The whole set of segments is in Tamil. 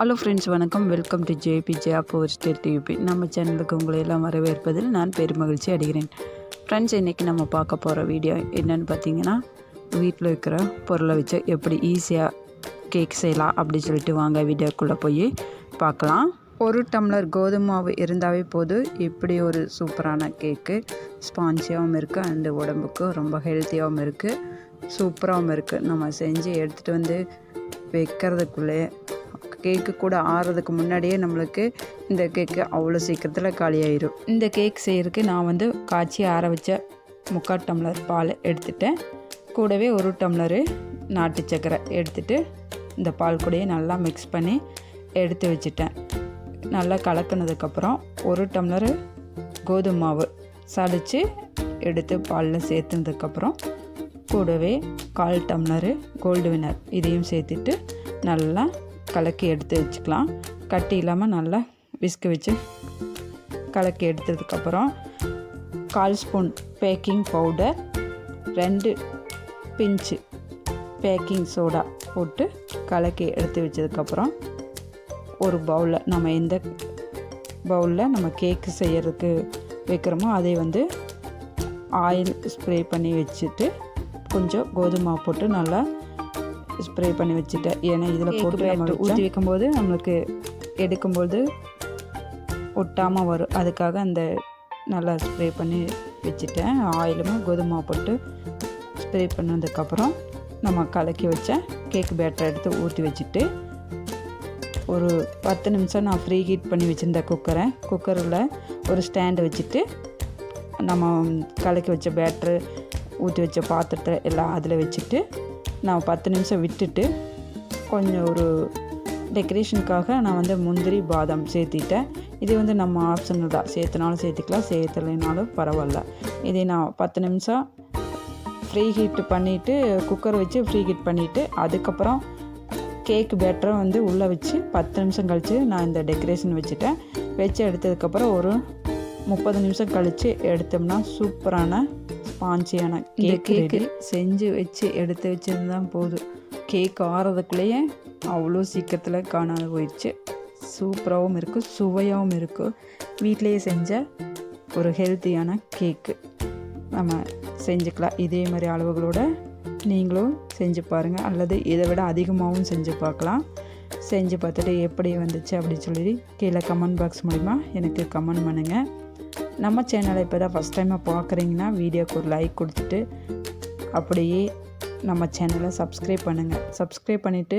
ஹலோ ஃப்ரெண்ட்ஸ் வணக்கம். Welcome to JP Jaya power state tube நம்ம சேனலுக்கு உங்களை எல்லாம் வரவேற்பதில் நான் பெருமகிழ்ச்சி அடைகிறேன். ஃப்ரெண்ட்ஸ் இன்றைக்கி நம்ம பார்க்க போகிற வீடியோ என்னென்னு பார்த்தீங்கன்னா வீட்டில் இருக்கிற பொருளை வச்சு எப்படி ஈஸியாக கேக் செய்யலாம் அப்படி சொல்லிட்டு வாங்க வீடியோக்குள்ளே போய் பார்க்கலாம். ஒரு டம்ளர் கோதுமை மாவு இருந்தாவே போதும். இப்படி ஒரு சூப்பரான கேக்கு ஸ்பான்சியாகவும் இருக்குது அண்டு உடம்புக்கு ரொம்ப ஹெல்த்தியாகவும் இருக்குது சூப்பராகவும் இருக்குது நம்ம செஞ்சு எடுத்துகிட்டு வந்து வைக்கிறதுக்குள்ளே கேக்கு கூட ஆறுறதுக்கு முன்னாடியே நம்மளுக்கு இந்த கேக்கு அவ்வளோ சீக்கிரத்தில் காலியாயிரும். இந்த கேக் செய்கிறதுக்கு நான் வந்து காய்ச்சி ஆற வச்ச முக்கால் டம்ளர் பால் எடுத்துட்டேன். கூடவே ஒரு டம்ளரு நாட்டு சக்கரை எடுத்துகிட்டு இந்த பால் கூடயே நல்லா மிக்ஸ் பண்ணி எடுத்து வச்சுட்டேன். நல்லா கலக்கினதுக்கப்புறம் ஒரு டம்ளரு கோதுமை மாவு சளிச்சு எடுத்து பாலில் சேர்த்துனதுக்கப்புறம் கூடவே கால் டம்ளரு கோல்டு வினர் இதையும் சேர்த்துட்டு நல்லா கலக்கி எடுத்து வச்சுக்கலாம். கட்டி இல்லாமல் நல்லா விஸ்கு வச்சு கலக்கி எடுத்ததுக்கப்புறம் கால் ஸ்பூன் பேக்கிங் பவுடர் ரெண்டு பிஞ்சு பேக்கிங் சோடா போட்டு கலக்கி எடுத்து வச்சதுக்கப்புறம் ஒரு பவுலில் நம்ம எந்த பவுலில் நம்ம கேக்கு செய்கிறதுக்கு வைக்கிறோமோ அதை வந்து ஆயில் ஸ்ப்ரே பண்ணி வச்சுட்டு கொஞ்சம் கோதுமை போட்டு நல்லா ஸ்ப்ரே பண்ணி வச்சுட்டேன். ஏன்னா இதில் போட்டு நம்ம ஊற்றி வைக்கும்போது நம்மளுக்கு எடுக்கும்போது ஒட்டாமல் வரும். அதுக்காக அந்த நல்லா ஸ்ப்ரே பண்ணி வச்சுட்டேன். ஆயிலுமே கோதுமை போட்டு ஸ்ப்ரே பண்ணதுக்கப்புறம் நம்ம கலக்கி வச்ச கேக் பேட்டர் எடுத்து ஊற்றி வச்சுட்டு ஒரு பத்து நிமிஷம் நான் ஃப்ரீ ஹீட் பண்ணி வச்சுருந்தேன் குக்கரை குக்கரில் ஒரு ஸ்டாண்டு வச்சுட்டு நம்ம கலக்கி வச்ச பேட்ரு ஊற்றி வச்ச பாத்திரத்தை எல்லாம் அதில் வச்சுட்டு நான் பத்து நிமிஷம் விட்டுட்டு கொஞ்சம் ஒரு டெக்கரேஷனுக்காக நான் வந்து முந்திரி பாதாம் சேர்த்திட்டேன். இது வந்து நம்ம ஆப்ஷனல் தான். சேர்த்துனாலும் சேர்த்துக்கலாம் சேர்த்தலைனாலும் பரவாயில்ல. இதை நான் பத்து நிமிஷம் ஃப்ரீ ஹீட் பண்ணிவிட்டு குக்கர் வச்சு ஃப்ரீ ஹீட் பண்ணிவிட்டு அதுக்கப்புறம் கேக் பேட்டரை வந்து உள்ளே வச்சு பத்து நிமிஷம் கழித்து நான் இந்த டெக்கரேஷன் வச்சுட்டேன். வச்சு எடுத்ததுக்கப்புறம் ஒரு முப்பது நிமிஷம் கழித்து எடுத்தோம்னா சூப்பரான ஸ்பான்சியான கேக்கு செஞ்சு வச்சு எடுத்து வச்சிருந்தா போதும். கேக் ஆறதுக்குள்ளேயே அவ்வளோ சீக்கிரத்தில் காணாது போயிடுச்சு. சூப்பராகவும் இருக்குது சுவையாகவும் இருக்குது வீட்டிலேயே செஞ்ச ஒரு ஹெல்த்தியான கேக்கு. நம்ம செஞ்சுக்கலாம். இதே மாதிரி அளவுகளோட நீங்களும் செஞ்சு பாருங்கள் அல்லது இதை விட அதிகமாகவும் செஞ்சு பார்க்கலாம். செஞ்சு பார்த்துட்டு எப்படி வந்துச்சு அப்படின்னு சொல்லி கீழே கமெண்ட் பாக்ஸ் மூலிமா எனக்கு கமெண்ட் பண்ணுங்கள் நம்ம சேனலை இப்போ தான் ஃபஸ்ட் டைமாக பார்க்குறீங்கன்னா வீடியோக்கு ஒரு லைக் கொடுத்துட்டு அப்படியே நம்ம சேனலை சப்ஸ்கிரைப் பண்ணுங்கள் சப்ஸ்கிரைப் பண்ணிவிட்டு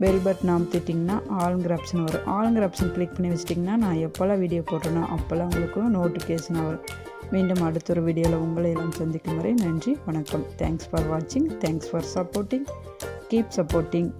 பெல் பட்டன் அமுத்திட்டிங்கன்னா ஆளுங்கிற ஆப்ஷன் வரும். ஆளுங்கிற ஆப்ஷன் கிளிக் பண்ணி வச்சிட்டிங்கன்னா நான் எப்போல்லாம் வீடியோ போடுறேனோ அப்போல்லாம் உங்களுக்கு நோட்டிஃபிகேஷன் வரும். மீண்டும் அடுத்த ஒரு வீடியோவில் உங்களை எல்லாம் சந்திக்கும் வரை நன்றி வணக்கம். தேங்க்ஸ் ஃபார் வாட்சிங் thanks for supporting keep supporting